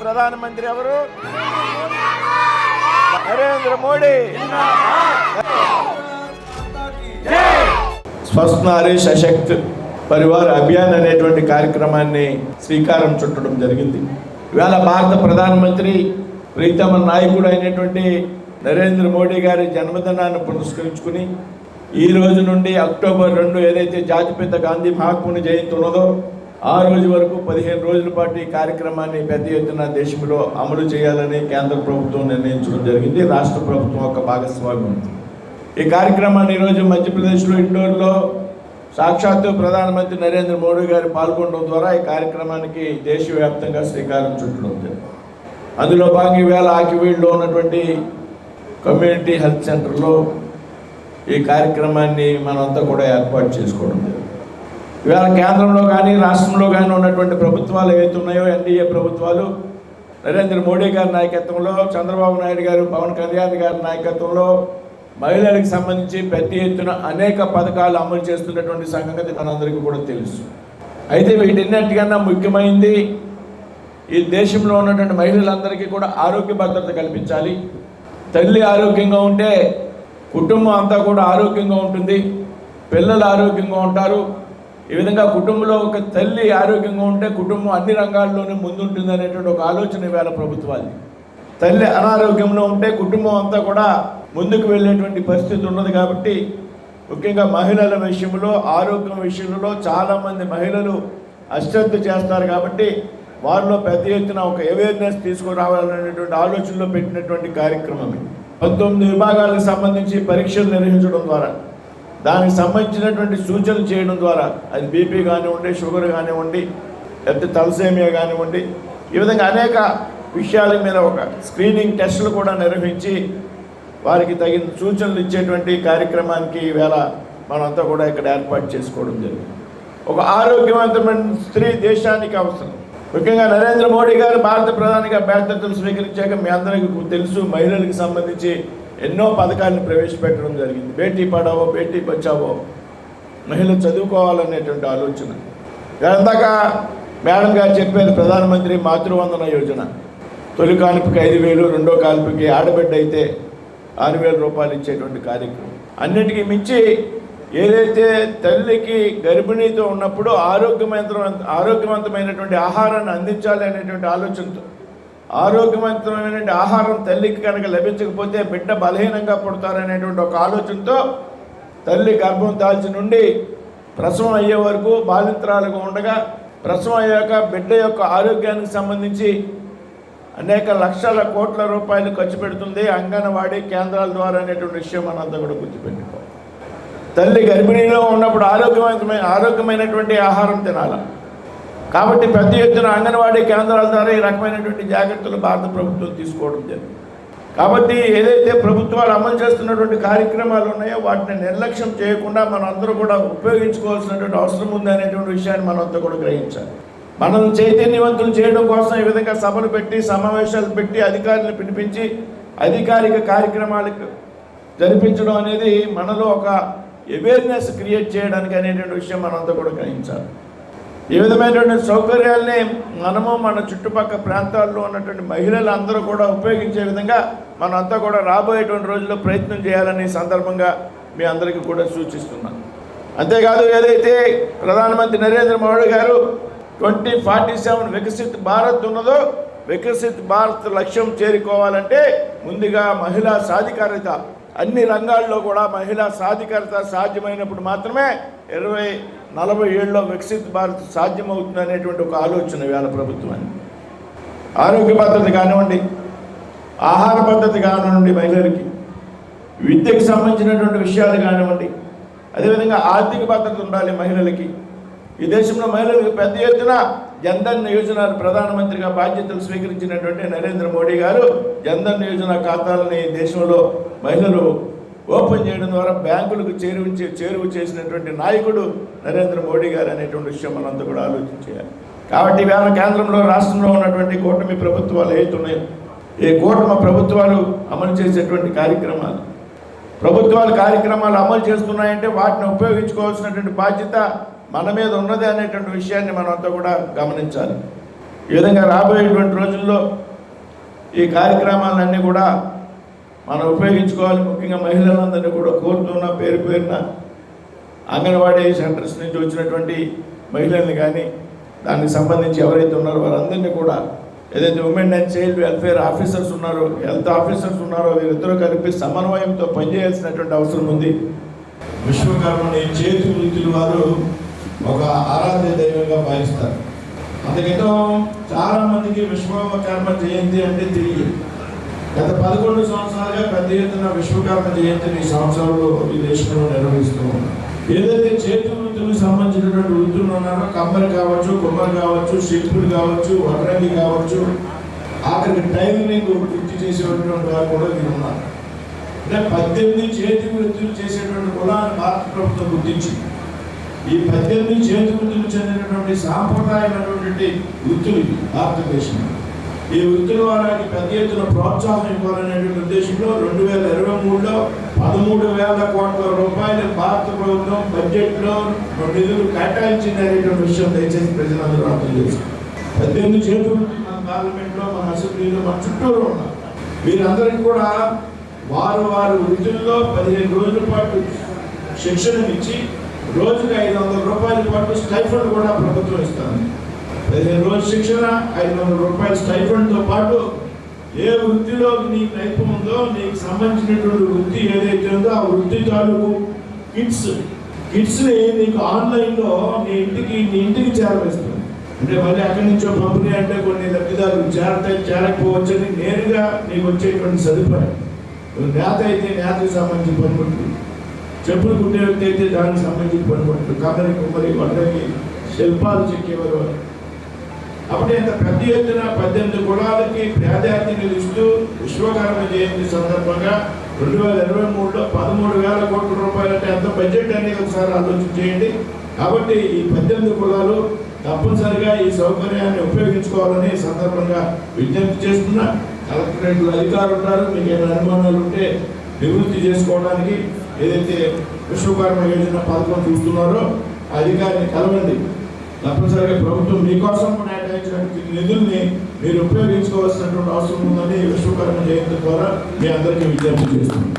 ప్రధానమంత్రి ఎవరు? నరేంద్ర మోడీ. స్వస్థ నారీ సశక్త్ పరివార్ అభియాన్ అనేటువంటి కార్యక్రమాన్ని శ్రీకారం చుట్టడం జరిగింది. ఇవాళ భారత ప్రధానమంత్రి ప్రీతమ నాయకుడు అయినటువంటి నరేంద్ర మోడీ గారి జన్మదినాన్ని పురస్కరించుకుని ఈ రోజు నుండి అక్టోబర్ రెండు ఏదైతే జాతిపిత గాంధీ మహాత్ముని జయంతి ఉన్నదో ఆ రోజు వరకు పదిహేను రోజుల పాటు ఈ కార్యక్రమాన్ని పెద్ద ఎత్తున దేశంలో అమలు చేయాలని కేంద్ర ప్రభుత్వం నిర్ణయించడం జరిగింది. రాష్ట్ర ప్రభుత్వం ఒక భాగస్వామ్యం ఈ కార్యక్రమాన్ని ఈరోజు మధ్యప్రదేశ్లో ఇండోర్లో సాక్షాత్తు ప్రధానమంత్రి నరేంద్ర మోడీ గారు పాల్గొనడం ద్వారా ఈ కార్యక్రమానికి దేశవ్యాప్తంగా శ్రీకారం చుట్టడం అందులో భాగంగా ఈవేళ ఆకివీడులో ఉన్నటువంటి కమ్యూనిటీ హెల్త్ సెంటర్లో ఈ కార్యక్రమాన్ని మనంతా కూడా ఏర్పాటు చేసుకోవడం జరిగింది. ఇవాళ కేంద్రంలో కానీ రాష్ట్రంలో కానీ ఉన్నటువంటి ప్రభుత్వాలు ఏవైతే ఉన్నాయో ఎన్డీఏ ప్రభుత్వాలు నరేంద్ర మోడీ గారి నాయకత్వంలో చంద్రబాబు నాయుడు గారు పవన్ కళ్యాణ్ గారి నాయకత్వంలో మహిళలకు సంబంధించి పెద్ద ఎత్తున అనేక పథకాలు అమలు చేస్తున్నటువంటి సంగతి మనందరికీ కూడా తెలుసు. అయితే వీటన్నిటికన్నా ముఖ్యమైనది ఈ దేశంలో ఉన్నటువంటి మహిళలందరికీ కూడా ఆరోగ్య భద్రత కల్పించాలి. తల్లి ఆరోగ్యంగా ఉంటే కుటుంబం అంతా కూడా ఆరోగ్యంగా ఉంటుంది. పిల్లలు ఆరోగ్యంగా ఉంటారు. ఈ విధంగా కుటుంబంలో ఒక తల్లి ఆరోగ్యంగా ఉంటే కుటుంబం అన్ని రంగాల్లోనూ ముందుంటుంది అనేటువంటి ఒక ఆలోచన ఇవాళ ప్రభుత్వాన్ని తల్లి అనారోగ్యంలో ఉంటే కుటుంబం అంతా కూడా ముందుకు వెళ్ళేటువంటి పరిస్థితి ఉన్నది కాబట్టి ముఖ్యంగా మహిళల విషయంలో ఆరోగ్యం విషయంలో చాలామంది మహిళలు అశ్రద్ధ చేస్తారు కాబట్టి వారిలో పెద్ద ఎత్తున ఒక అవేర్నెస్ తీసుకురావాలనేటువంటి ఆలోచనలో పెట్టినటువంటి కార్యక్రమం పంతొమ్మిది విభాగాలకు సంబంధించి పరీక్షలు నిర్వహించడం ద్వారా. దానికి సంబంధించినటువంటి సూచనలు చేయడం ద్వారా అది బీపీ కానివ్వండి షుగర్ కానివ్వండి లేకపోతే తలసేమియా కానివ్వండి ఈ విధంగా అనేక విషయాల మీద ఒక స్క్రీనింగ్ టెస్టులు కూడా నిర్వహించి వారికి తగిన సూచనలు ఇచ్చేటువంటి కార్యక్రమానికి ఈవేళ మనంతా కూడా ఇక్కడ ఏర్పాటు చేసుకోవడం జరిగింది. ఒక ఆరోగ్యవంతమైన స్త్రీ దేశానికి అవసరం. ముఖ్యంగా నరేంద్ర మోడీ గారు భారత ప్రధానిగా బాధ్యతలు స్వీకరించాక మీ అందరికీ తెలుసు మహిళలకు సంబంధించి ఎన్నో పథకాలను ప్రవేశపెట్టడం జరిగింది. బేటీ పడావో బేటీ బచావో మహిళలు చదువుకోవాలనేటువంటి ఆలోచన. ఇందాక మేడం గారు చెప్పేది ప్రధానమంత్రి మాతృవందన యోజన. తొలి కాల్పుకి ఐదు వేలు రెండో కాల్పుకి ఆడబిడ్డ అయితే ఆరు వేల రూపాయలు ఇచ్చేటువంటి కార్యక్రమం. అన్నిటికీ మించి ఏదైతే తల్లికి గర్భిణీతో ఉన్నప్పుడు ఆరోగ్యవంతమైన ఆరోగ్యవంతమైనటువంటి ఆహారాన్ని అందించాలి అనేటువంటి ఆలోచనతో ఆరోగ్యవంతమైనటువంటి ఆహారం తల్లికి కనుక లభించకపోతే బిడ్డ బలహీనంగా పుడతారనేటువంటి ఒక ఆలోచనతో తల్లి గర్భం దాల్చి నుండి ప్రసవం అయ్యే వరకు బాలింతరాలుగా ఉండగా ప్రసవం అయ్యాక బిడ్డ యొక్క ఆరోగ్యానికి సంబంధించి అనేక లక్షల కోట్ల రూపాయలు ఖర్చు పెడుతుంది. అంగన్వాడీ కేంద్రాల ద్వారా అనేటువంటి విషయం మనంతా కూడా గుర్తుపెట్టుకోవాలి తల్లి గర్భిణీలో ఉన్నప్పుడు ఆరోగ్యవంతమైన ఆరోగ్యమైనటువంటి ఆహారం తినాలి? కాబట్టి పెద్ద ఎత్తున అంగన్వాడీ కేంద్రాల ద్వారా ఈ రకమైనటువంటి జాగ్రత్తలు భారత ప్రభుత్వం తీసుకోవడం జరిగింది. కాబట్టి ఏదైతే ప్రభుత్వాలు అమలు చేస్తున్నటువంటి కార్యక్రమాలు ఉన్నాయో వాటిని నిర్లక్ష్యం చేయకుండా మనం అందరూ కూడా ఉపయోగించుకోవాల్సినటువంటి అవసరం ఉంది అనేటువంటి విషయాన్ని మనంతా కూడా గ్రహించాలి. మనం చైతన్యవంతులు చేయడం కోసం ఈ విధంగా సభలు పెట్టి సమావేశాలు పెట్టి అధికారులను పిలిపించి అధికారిక కార్యక్రమాలకు జరిపించడం అనేది మనలో ఒక అవేర్నెస్ క్రియేట్ చేయడానికి అనేటువంటి విషయం మనంతా కూడా గ్రహించాలి. ఈ విధమైనటువంటి సౌకర్యాల్ని మనము మన చుట్టుపక్కల ప్రాంతాల్లో ఉన్నటువంటి మహిళలు అందరూ కూడా ఉపయోగించే విధంగా మనంతా కూడా రాబోయేటువంటి రోజుల్లో ప్రయత్నం చేయాలని సందర్భంగా మీ అందరికీ కూడా సూచిస్తున్నాను అంతేకాదు ఏదైతే ప్రధానమంత్రి Narendra Modi garu twenty forty seven Viksit Bharat ఉన్నదో వికసిత్ భారత్ లక్ష్యం చేరుకోవాలంటే ముందుగా మహిళా సాధికారిత అన్ని రంగాల్లో కూడా మహిళా సాధికారిత సాధ్యమైనప్పుడు మాత్రమే ఇరవై నలభై ఏళ్ళలో వికసిత్ భారత్ సాధ్యమవుతుంది అనేటువంటి ఒక ఆలోచన వేళ ప్రభుత్వాన్ని ఆరోగ్య పద్ధతి కానివ్వండి ఆహార పద్ధతి కానివ్వండి మహిళలకి విద్యకు సంబంధించినటువంటి విషయాలు కానివ్వండి అదేవిధంగా ఆర్థిక భద్రత ఉండాలి మహిళలకి. ఈ దేశంలో మహిళలకు పెద్ద ఎత్తున జన్ధన్ యోజన ప్రధానమంత్రిగా బాధ్యతలు స్వీకరించినటువంటి నరేంద్ర మోడీ గారు జన్ధన్ యోజన ఖాతాలని దేశంలో మహిళలు ఓపెన్ చేయడం ద్వారా బ్యాంకులకు చేరువ చేరువ చేసినటువంటి నాయకుడు నరేంద్ర మోడీ గారు అనేటువంటి విషయం మనంతా కూడా ఆలోచించేయాలి. కాబట్టి వేళ కేంద్రంలో రాష్ట్రంలో ఉన్నటువంటి కూటమి ప్రభుత్వాలు ఏవైతున్నాయో ఈ కూటమి ప్రభుత్వాలు అమలు చేసేటువంటి కార్యక్రమాలు ప్రభుత్వాలు కార్యక్రమాలు అమలు చేస్తున్నాయంటే వాటిని ఉపయోగించుకోవాల్సినటువంటి బాధ్యత మన మీద ఉన్నది అనేటువంటి విషయాన్ని మనం అంతా కూడా గమనించాలి. ఈ విధంగా రాబోయేటువంటి రోజుల్లో ఈ కార్యక్రమాలన్నీ కూడా మనం ఉపయోగించుకోవాలి. ముఖ్యంగా మహిళలందరినీ కూడా కోరుతున్న పేరు పేరున అంగన్వాడీ సెంటర్స్ నుంచి వచ్చినటువంటి మహిళల్ని కానీ దానికి సంబంధించి ఎవరైతే ఉన్నారో వారందరినీ కూడా ఏదైతే women and child welfare officers ఉన్నారో హెల్త్ ఆఫీసర్స్ ఉన్నారో వీరిద్దరూ కలిపి సమన్వయంతో పనిచేయాల్సినటువంటి అవసరం ఉంది. విశ్వకర్మని చేతి వృత్తులు వారు ఒక ఆరాధ్య దైవంగా భావిస్తారు. అందుకేతో చాలామందికి విశ్వకర్మ జయంతి అంటే తెలియదు. గత పదకొండు సంవత్సరాలుగా పెద్ద ఎత్తున విశ్వకర్మ జయంతిని ఈ సంవత్సరంలో ఈ దేశంలో నిర్వహిస్తూ ఉన్నాం. ఏదైతే చేతి వృత్తులకు సంబంధించినటువంటి వృత్తులు ఉన్నారో కమ్మరి కావచ్చు కుమ్మరి కావచ్చు శిల్పులు కావచ్చు వడ్రంగి కావచ్చు ఆఖరికి టైలరింగ్ వృత్తి చేసేటువంటి వారు కూడా వీరు ఉన్నారు. అంటే పద్దెనిమిది చేతి వృత్తులు చేసేటువంటి కులాన్ని భారత ప్రభుత్వం గుర్తించింది. ఈ పద్దెనిమిది చేతి వృత్తులు చెందినటువంటి సాంప్రదాయమైనటువంటి వృత్తులు భారతదేశంలో. ఈ వృత్తుల వారానికి పెద్ద ఎత్తున ప్రోత్సాహం ఇవ్వాలనేటువంటి ఉద్దేశంలో రెండు వేల ఇరవై మూడులో పదమూడు వేల కోట్ల రూపాయలు భారత ప్రభుత్వం బడ్జెట్లో నిధులు కేటాయించింది అనేటువంటి విషయం దయచేసి ప్రజలందరూ అర్థం చేసుకోండి. పద్దెనిమిది చేతులు మన పార్లమెంట్లో మన అసెంబ్లీలో మన చుట్టూరు ఉన్నారు వీరందరికీ కూడా వారు వారు వృత్తుల్లో పదిహేను రోజుల పాటు శిక్షణ ఇచ్చి రోజుకి ఐదు వందల రూపాయల పాటు స్టైఫండ్ కూడా ప్రభుత్వం ఇస్తుంది పదిహేను రోజుల శిక్షణ ఐదు వందల రూపాయల స్టైఫండ్తో పాటు ఏ వృత్తిలో నీకు నైపుణ్యం ఉందో నీకు సంబంధించినటువంటి వృత్తి ఏదైతే ఉందో ఆ వృత్తి తాలూకు కిట్స్ కిట్స్ని నీకు ఆన్లైన్లో నీ ఇంటికి నీ ఇంటికి చేరవేస్తుంది. అంటే మళ్ళీ అక్కడి నుంచో పంపిణీ అంటే కొన్ని లబ్ధిదారులు చేరతాయి చేరకపోవచ్చని నేరుగా నీకు వచ్చేటువంటి సదుపాయం. నేత అయితే నేతకు సంబంధించి పనిముట్లు చెప్పులు కుట్టే వ్యక్తి అయితే దానికి సంబంధించి పనిముట్లు కమ్మరి కుమ్మరి వంటకి శిల్పాలు చెక్కేవారు అప్పుడు ఇంత పెద్ద ఎత్తున పద్దెనిమిది కులాలకి ప్రాధాన్యతలు ఇస్తూ విశ్వకర్మ జయంతి సందర్భంగా రెండు వేల ఇరవై మూడులో పదమూడు వేల కోట్ల రూపాయలు అంటే ఎంత బడ్జెట్ అనేది ఒకసారి ఆలోచన చేయండి. కాబట్టి ఈ పద్దెనిమిది కులాలు తప్పనిసరిగా ఈ సౌకర్యాన్ని ఉపయోగించుకోవాలని సందర్భంగా విజ్ఞప్తి చేస్తున్నా. కలెక్టరేట్లు అధికారులు ఉన్నారు మీకు ఏమైనా అనుమానాలు ఉంటే నివృత్తి చేసుకోవడానికి ఏదైతే విశ్వకర్మ యోజన పథకం చూస్తున్నారో అధికారిని కలవండి. తప్పనిసరిగా ప్రభుత్వం మీకోసం కేటాయించినటువంటి నిధుల్ని మీరు ఉపయోగించుకోవాల్సినటువంటి అవసరం ఉందని విశ్వకర్మ జయంతి ద్వారా మీ అందరికీ విజ్ఞప్తి చేస్తున్నాను